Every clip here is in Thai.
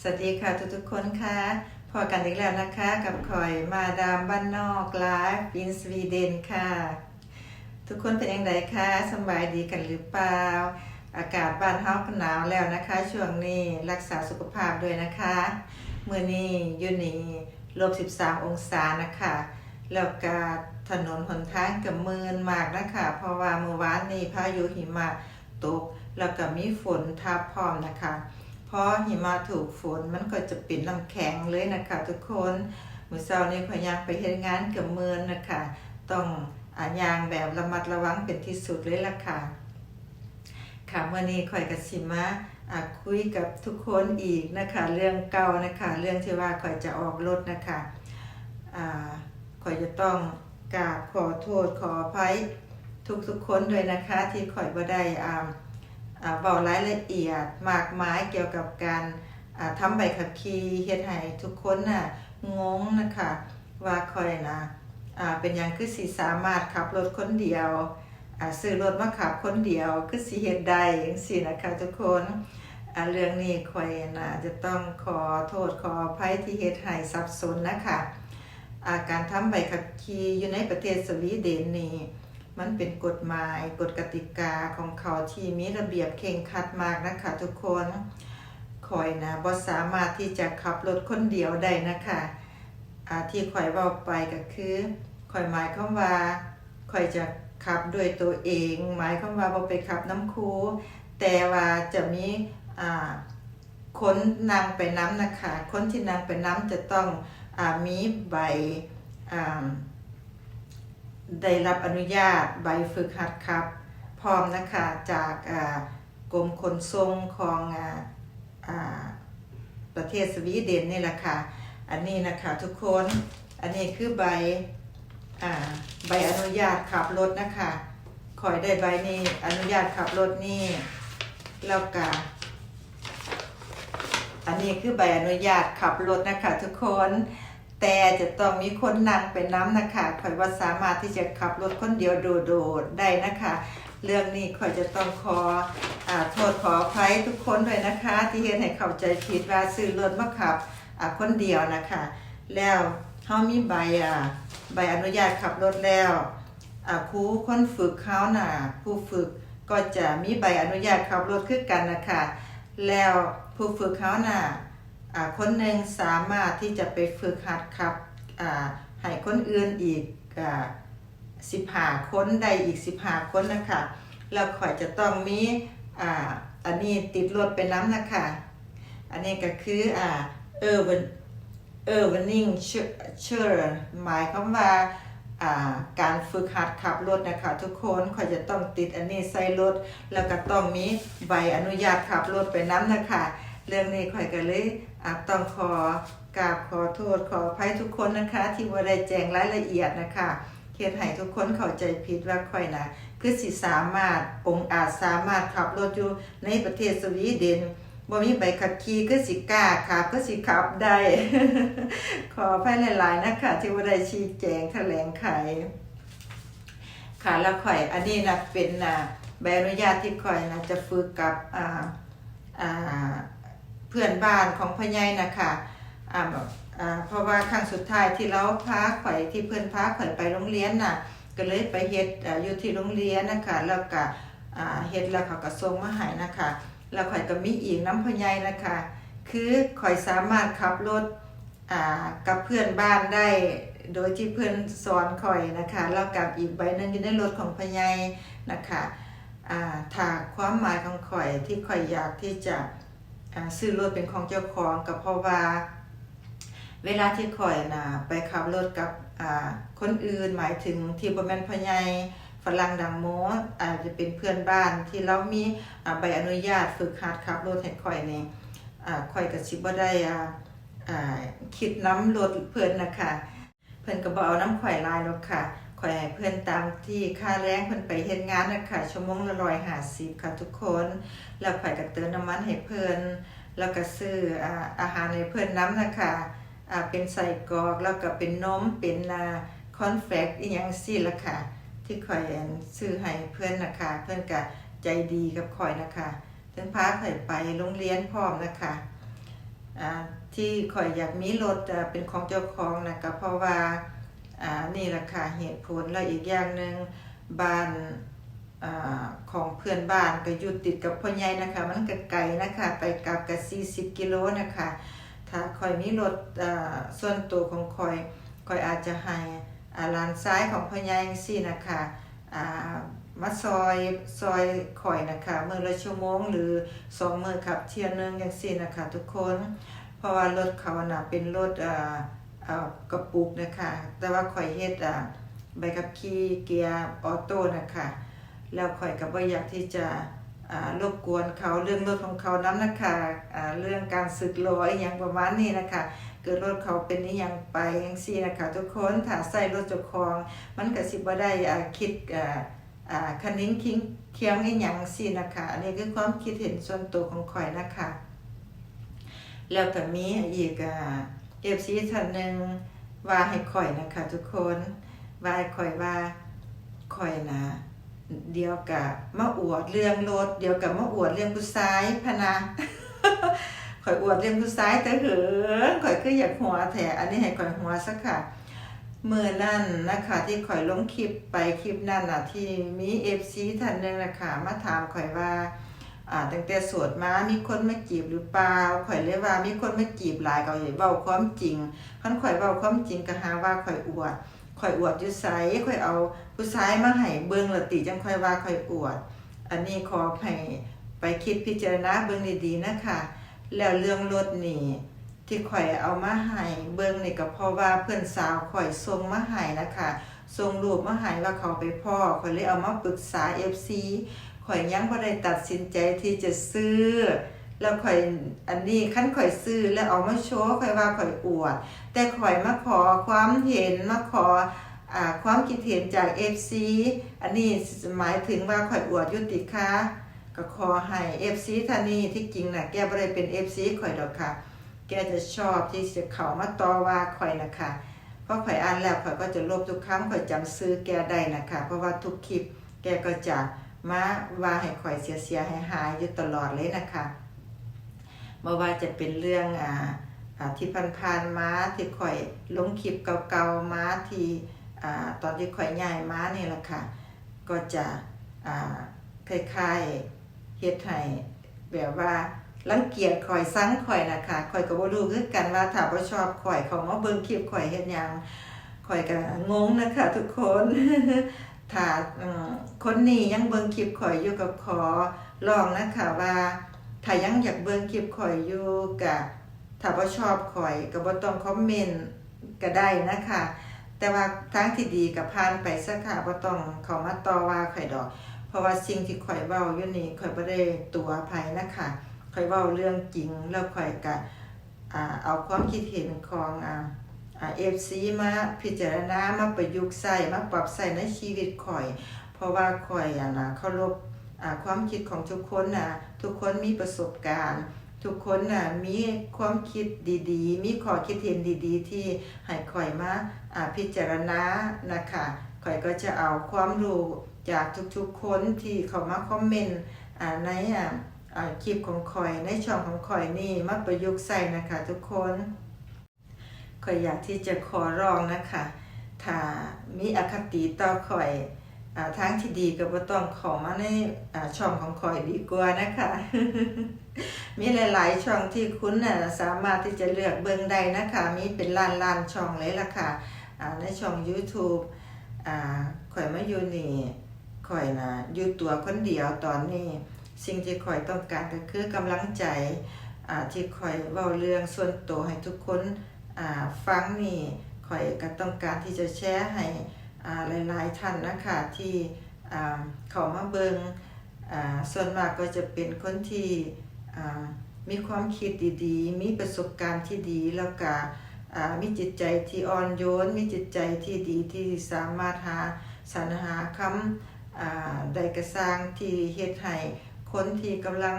สวัสดีค่ะทุกๆคนค่ะพอกันอีกแล้วนะคะกับคอยมาดามบ้านนอกไลฟ์อินสวีเดนค่ะ ทุกคนเป็นยังไงคะสบายดีกันหรือเปล่า อากาศบ้านเฮาหนาวแล้วนะคะ ช่วงนี้รักษาสุขภาพด้วยนะคะเมื่อนี้ยูนี่ลบ13 องศานะคะแล้วก็ถนนหนทางกับมืนมากนะคะ เพราะว่าเมื่อวานนี้พายุหิมะตกแล้วก็มีฝนทับพร้อมนะคะ พอหิมะถูกฝนมันก็จะเป็นน้ำแข็งเลยนะคะทุกคนมือเช้านี้พยายามไปเฮ็ดงานกับมือนนะคะ ต้องอ่ายางแบบระมัดระวังเป็นที่สุดเลยล่ะค่ะ ค่ะวันนี้ข่อยกับสิมาอ่าคุยกับทุกคนอีกนะคะ เรื่องเก่านะคะ เรื่องที่ว่าข่อยจะออกรถนะคะอ่าข่อยจะต้องกราบขอโทษขออภัยทุกๆคนด้วยนะคะ ที่ข่อยบ่ได้อ่า อ่าบอกรายละเอียดมากมายเกี่ยวกับการอ่าทำใบขับขี่เฮ็ดให้ทุกคนน่ะงงนะคะว่าข่อยนะเป็นหยังคือสิสามารถขับรถคนเดียวซื้อรถมาขับคนเดียวคือสิเฮ็ดได้จังซี่นะคะทุกคนเรื่องนี้ข่อยน่ะจะต้องขอโทษขออภัยที่เฮ็ดให้สับสนนะคะการทำใบขับขี่อยู่ในประเทศสวีเดนนี่ มันเป็นกฎหมายกฎกติกาของเขาที่มีระเบียบเข่งคัดมากนะคะทุกคนข่อยนะบ่สามารถที่จะขับรถคนเดียวได้นะคะที่ข่อยเว้าไปก็คือข่อยหมายความว่าข่อยจะขับด้วยตัวเอง หมายความว่าบ่ไปขับน้ำคูแต่ว่าจะมีอ่าคนนางไปน้ำนะคะ คนที่นางไปน้ำจะต้องอมีใบอ่า ได้รับอนุญาตใบฝึกหัดขับ พร้อมนะคะจากกรมขนส่งของออประเทศสวีเดนนี่แหละค่ะ อันนี้นะคะทุกคน อันนี้คือใบอใบอนุญาตขับรถนะคะคอยได้ใบนี้อนุญาตขับรถนี่แล้วก็อันนี้คือใบอนุญาตขับรถนะคะทุกคน แต่จะต้องมีคนนั่งเป็นน้ำนะคะคอยว่าสามารถที่จะขับรถคนเดียวโดดๆได้นะคะ เรื่องนี้คอยจะต้องขออโทษขออภัยทุกคนด้วยนะคะ ที่เห็นให้เข้าใจผิดว่าซื้อรถมาขับคนเดียวนะคะ แล้วเขามีใบใบอนุญาตขับรถแล้วครูคนฝึกเขาน่ะผู้ฝึกก็จะมีใบอนุญาตขับรถคือกันนะคะ แล้วผู้ฝึกเขาน่ะอ่า คนหนึ่งสามารถที่จะไปฝึกหัดขับให้คนอื่นอีกสิบห้าคนได้อีกสิบห้าคนนะคะแล้วข่อยจะต้องมีอ่าอันนี้ติดรถไปน้ำนะคะอันนี้ก็คืออ่าเออวันเออวันนิ่งเชื่อหมายความว่าอ่าการฝึกหัดขับรถนะคะทุกคนข่อยจะต้องติดอันนี้ใส่รถแล้วก็ต้องมีใบอนุญาตขับรถไปน้ำนะคะ เรื่องนี้ข่อยก็เลยอาต้องขอกราบขอโทษขออภัยทุกคนนะคะ ที่ว่าได้แจ้งรายละเอียดนะคะเขียนให้ทุกคนเข้าใจผิดว่าข่อยนะคือสิสามารถองค์อาจสามารถขับรถอยู่ในประเทศสวีเดนบ่มีใบขับขี่คือสิกล้าขับคือสิขับได้ขออภัยหลายๆนะคะที่ว่าได้ชี้แจงแถลงไขค่ะแล้วข่อยอันนี้นะเป็นนะใบอนุญาตที่ข่อยนะจะฝึกกับอ่าอ่า เพื่อนบ้านของพ่อใหญ่นะคะอ่าอ่าเพราะว่าครั้งสุดท้ายที่เราพาข่อยที่เพื่อนพาข่อยไปโรงเรียนน่ะก็เลยไปเฮ็ดออยู่ที่โรงเรียนนะคะแล้วก็เฮ็ดแล้วเขาก็ส่งมาให้นะคะแล้วข่อยก็มีอีกน้ำพญายนะคะ คือข่อยสามารถขับรถกับเพื่อนบ้านได้โดยที่เพื่อนสอนข่อยนะคะแล้วกับอีกใบหนึงอยู่ในรถของพญายนะคะอ่าถ้าความหมายของข่อยที่ข่อยอยากที่จะ ซื้อรถเป็นของเจ้าของก็เพราะว่า เวลาที่ข่อยนะไปขับรถกับคนอื่นหมายถึงที่บ่แม่นพ่อใหญ่ฝรั่งดังโมอาจจะเป็นเพื่อนบ้านที่เรามีใบอนุญาตฝึกหัดขับรถให้ข่อยนี่อ่าข่อยก็สิบ่ได้คิดน้ำรถเพิ่อนนะคะเพิ่อนก็บ่เอาน้ำข่อยลายหรอกค่ะ ข่อยให้เพิ่อนตามที่ค่าแรงเพิ่อนไปเฮ็ดงานนะคะชั่วโมงละ150ค่ะทุกคน แล้วข่อยก็เติมน้ำมันให้เพิ่อนแล้วก็ซื้ออาหารให้เพิ่อนน้ำนะคะเป็นใส่กรอกแล้วก็เป็นนมเป็นอ่าคอนเฟกอีหยังซี่ละค่ะ ที่ข่อยซื้อให้เพื่อนนะคะ เพื่อนก็ใจดีกับข่อยนะคะถึงพาข่อยไปโรงเรียนพร้อมนะคะที่ข่อยอยากมีรถเป็นของเจ้าของนะก็เพราะว่า อ่านี่แหละค่ะเหตุผลแล้วอีกอย่างหนึ่งบ้านอของเพื่อนบ้านก็อยู่ติดกับพ่อใหญ่นะคะ มันก็ไกลนะคะ ไปกลับก็40 กิโลนะคะ ถ้าข่อยมีรถส่วนตัวของข่อยข่อยอาจจะให้ลานซ้ายของพ่อใหญ่จังซี่นะคะามาซอยซอยข่อยนะคะเมื้อละชั่วโมงหรือสองมือขับเที่ยวนึงจังซี่นะคะทุกคน เพราะว่ารถเขาน่ะเป็นรถอ่า อ่ากระปุกนะคะ แต่ว่าข่อยเฮ็ดอ่าใบขับขี่เกียร์ออโต้นะคะ แล้วข่อยก็บ่อยากที่จะรบกวนเขาเรื่องรถของเขานํนะคะอ่าเรื่องการสึกล้ออหยังประมาณนี้นะคะ เกิดรถเขาเป็นนิยังไปจังซี่นะคะทุกคนถ้าใส่รถเจ้าของ มันก็สิบ่ได้คิดคันนิ้งคิงเคียงอีหยังซี่นะคะ อันนี้คือความคิดเห็นส่วนตัวของข่อยนะคะ แล้วก็มีอีกอ่า FC ท่านหนึ่งว่าให้ข่อยนะคะทุกคนว่าให้ข่อยว่าข่อยนะ เดียวกับมาอวดเรื่องรถเดียวกับมาอวดเรื่องผู้ชายพนะข่อยอวดเรื่องผู้ชายแต่เหินข่อยคืออยากหัวแถอันนี้ให้ข่อยหัวสักค่ะมือนั่นนะคะที่ข่อยลงคลิปไปคลิปนั่นน่ะที่มีเอฟซีท่านหนึ่งนะคะมาถามข่อยว่า อ่าตั้งแต่สวดมามีคนมาจีบหรือเปล่าข่อยเลยว่ามีคนมาจีบหลายก็อย่าเว้าความจริงคันข่อยเว้าความจริงก็หาว่าข่อยอวดข่อยอวดอยู่ไสข่อยเอาผู้ชายมาให้เบิ่งละติจังข่อยว่าข่อยอวด อันนี้ขอให้ไปคิดพิจารณาเบิ่งดีๆนะคะแล้วเรื่องรถนี่ที่ข่อยเอามาให้เบิ่งนี่ก็เพราะว่าเพื่อนสาวข่อยส่งมาให้นะคะส่งรูปมาให้ว่าเขาไปพ่อข่อยเลยเอามาปรึกษา FC ข่อยยังบ่ได้ตัดสินใจที่จะซื้อ แล้วข่อยอันนี้ขั้นข่อยซื้อแล้วเอามาโชว์ข่อยว่าข่อยอวด แต่ข่อยมาขอความเห็นมาขออ่าความคิดเห็นจาก FC อันนี้หมายถึงว่าข่อยอวดยุติค่ะก็ขอให้ FC ท่านนี้ที่จริงน่ะแกบ่ได้เป็น FC ข่อยดอกค่ะ แกจะชอบที่จะเข้ามาต่อว่าข่อยนะคะเพราะข่อยอ่านแล้วข่อยก็จะลบทุกคำข่อยจำซื้อแกได้นะคะ เพราะว่าทุกคลิปแกก็จะ มาว่าให้ข่อยเสียๆให้หายๆอยู่ตลอดเลยนะคะม่ว่าจะเป็นเรื่องอ่าที่ผ่านๆมาที่ข่อยลงคลิปเก่าๆมาที่อ่าตอนที่ข่อยย้ายมานี่แหละค่ะ ก็จะอ่าคล้ายๆเฮ็ดให้แบบว่ารังเกียจข่อยซังข่อยนะคะข่อยก็บ่รู้คือกันว่าถ้าบ่ชอบข่อยเขามาเบิ่งคลิปข่อยเฮ็ดหยังข่อยก็งงนะคะทุกคน ถ้าคนนี้ยังเบิ่งคลิปข่อยอยู่กับขอลองนะคะว่าถ้ายังอยากเบิ่งคลิปข่อยอยู่กับถ้าบ่ชอบข่อยก็บ่ต้องคอมเมนต์ก็ได้นะคะแต่ว่าทางที่ดีก็ผ่านไปซะค่ะบ่ต้องเข้ามาต่อว่าข่อยดอก เพราะว่าสิ่งที่ข่อยเว้าอยู่นี่ข่อยบ่ได้ตัวไผนะคะข่อยเว้าเรื่องจริงแล้วข่อยก็เอาความคิดเห็นของอ่า เอ่า FC มาพิจารณามาประยุกต์ใช้มาปรับใช้ในชีวิตข่อย เพราะว่าข่อยอะนะเคารพความคิดของทุกคนน่ะทุกคนมีประสบการณ์ ทุกคนน่ะมีความคิดดีๆ มีข้อคิดเห็นดีๆ ที่ให้ข่อยมาพิจารณานะคะข่อยก็จะเอาความรู้จากทุกๆคนที่เขามาคอมเมนต์ในอ่าคลิปของข่อยในช่องของข่อยนี่มาประยุกต์ใส่นะคะทุกคน ข่อยอยากที่จะขอร้องนะคะถ้ามีอคติต่อข่อยอ่าทางที่ดีก็บ่ต้องข้ามาในช่องของข่อยดีกว่านะคะ มีหลาย ๆ ช่องที่คุณน่ะสามารถที่จะเลือกเบิ่งได้นะคะ มีเป็นล้านล้านๆช่องเลยล่ะค่ะอ่าในช่อง YouTube อ่าข่อยมาอยู่นี่ข่อยนะอยู่ตัวคนเดียวตอนนี้ สิ่งที่ข่อยต้องการก็คือกำลังใจที่ข่อยเว้าเรื่องส่วนตัวให้ทุกคน ฟังนี่ขอยก็ต้องการที่จะแชร์ให้หลายๆท่านนะคะที่เข้ามาเบิงส่วนมากก็จะเป็นคนที่มีความคิดดีๆ มีประสบการณ์ที่ดีแล้วก็มีจิตใจที่อ่อนโยน มีจิตใจที่ดีที่สามารถหาสรรหาคำาใดกระสร้างที่เฮ็ดให้คนที่กำลัง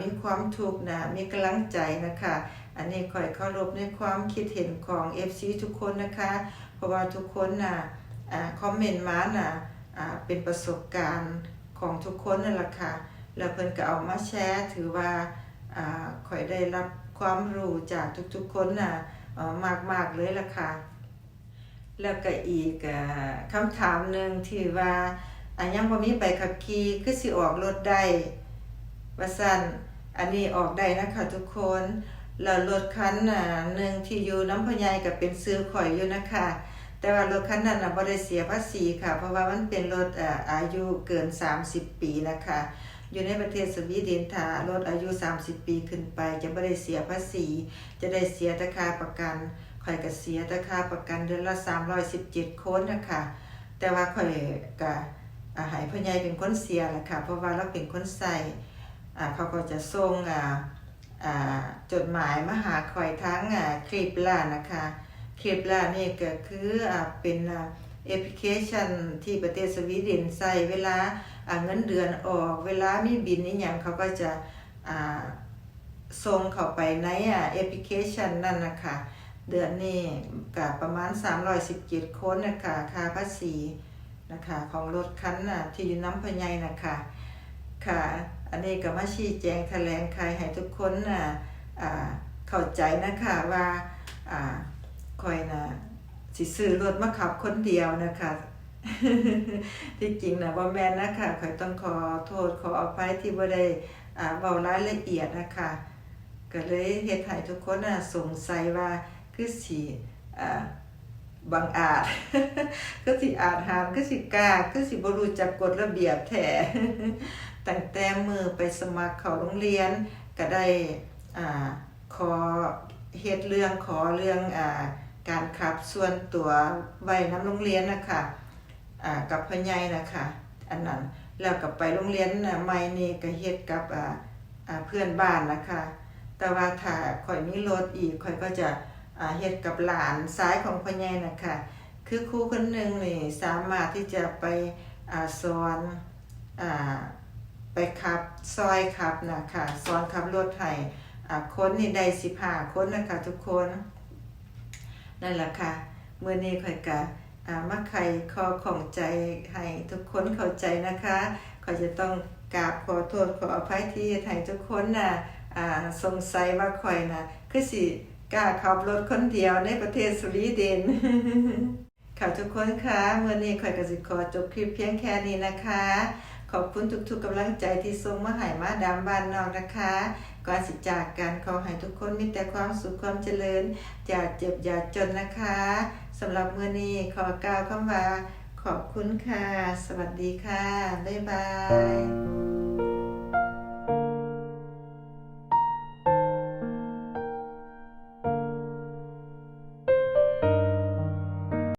มีความทุกข์นะมีกำลังใจนะคะ อันนี้ข่อยเคารพในความคิดเห็นของ FC ทุกคนนะคะ เพราะว่าทุกคนน่ะอ่าคอมเมนต์มาน่ะอ่าเป็นประสบการณ์ของทุกคนนั่นแหละค่ะ แล้วเพิ่นก็เอามาแชร์ถือว่าอ่าข่อยได้รับความรู้จากทุกๆคนน่ะเอ่อมากๆเลยล่ะค่ะ แล้วก็อีกอคำถามหนึ่งที่ว่าอะยังบ่มีใบขับขี่คือสิออกรถได้ว่าซั่นอันนี้ออกได้นะคะทุกคน แล้วรถคันน่ะหนึ่งที่อยู่น้ำพะยายก็เป็นซื้อข่อยอยู่นะคะ แต่ว่ารถคันนั้นน่ะบ่ได้เสียภาษีค่ะ เพราะว่ามันเป็นรถอายุเกิน 30 ปีนะคะ อยู่ในประเทศสวีเดนถ้ารถอายุ 30 ปีขึ้นไป จะบ่ได้เสียภาษี จะได้เสียต่ค่าประกันข่อยก็เสียต่ค่าประกันเดือนละ317โคนนะคะ แต่ว่าข่อยก็อ่าให้พ่อใหญ่เป็นคนเสียล่ะค่ะ เพราะว่าเราเป็นคนใส่เขาก็จะส่งอ่า จดหมายมาหาข่อยทั้งคลิปล่านะคะคลิปล่านี่ก็คืออเป็นแอปพลิเคชันที่ประเทศสวีเดนใส่เวลาเงินเดือนออกเวลามีบินนี่หยังเขาก็จะส่งเข้าไปในแอปพลิเคชันนั่นนะคะเดือนนี้ก็ประมาณ 317คนนะคะค่าภาษีนะคะของรถคันน่ะที่อยู่น้ำพะไยนะคะค่ะ อันนี้ก็มาชี้แจงแถลงไขให้ทุกคนน่ะอ่าเข้าใจนะคะว่าอคอยน่ะสิซื้อรถมาขับคนเดียวนะคะ ที่จริงนะบ่แม่นนะคะคอยต้องขอโทษขออภัยที่บ่ได้อ่าเว้ารายละเอียดนะคะก็เลยเฮ็ดให้ทุกคนน่ะสงสัยว่าคือสิอ่าบังอาจคือสิอาจหามคือสิกล้าคือสิบรู้จักกฎระเบียบแท้ ตั้งแต่มือไปสมัครเข้าโรงเรียนก็ได้อ่าขอเฮ็ดเรื่องขอเรื่องอ่าการขับส่วนตัวไว้นำโรงเรียนนะคะอ่ากับพ่อใหญ่นะคะอันนั้นแล้วก็ไปโรงเรียนใหม่นี่ก็เฮ็ดกับอ่าอ่าเพื่อนบ้านนะคะ แต่ว่าถ้าข่อยมีรถอีกข่อยก็จะอ่าเฮ็ดกับหลานซ้ายของพ่อใหญ่นะคะคือครูคนหนึ่งนี่สามารถที่จะไปอ่าสอนอ่า ไปขับ ซอยขับนะคะสอนขับรถให้อ่าคนนี่ได้สิบห้าคนนะคะทุกคนนั่นแหละค่ะเมื่อนี้ข่อยกะอ่ามาไขคอของใจให้ทุกคนเข้าใจนะคะข่อยจะต้องกราบขอโทษขออภัยที่ให้ทุกคนน่ะอ่าสงสัยว่าข่อยนะคือสิกล้าขับรถคนเดียวในประเทศสวีเดนค่ะทุกคนคะเมื่อนี้ข่อยก็สิขอจบคลิปเพียงแค่นี้นะคะ ขอบคุณทุกๆกำลังใจที่ส่งมาให้มาดามบ้านนอกนะคะก่อนสิจากกันขอให้ทุกคนมีแต่ความสุขความเจริญอย่าเจ็บอย่าจนนะคะสำหรับเมื่อนี้ขอกล่าวคำว่าขอบคุณค่ะ สวัสดีค่ะ บ๊ายบาย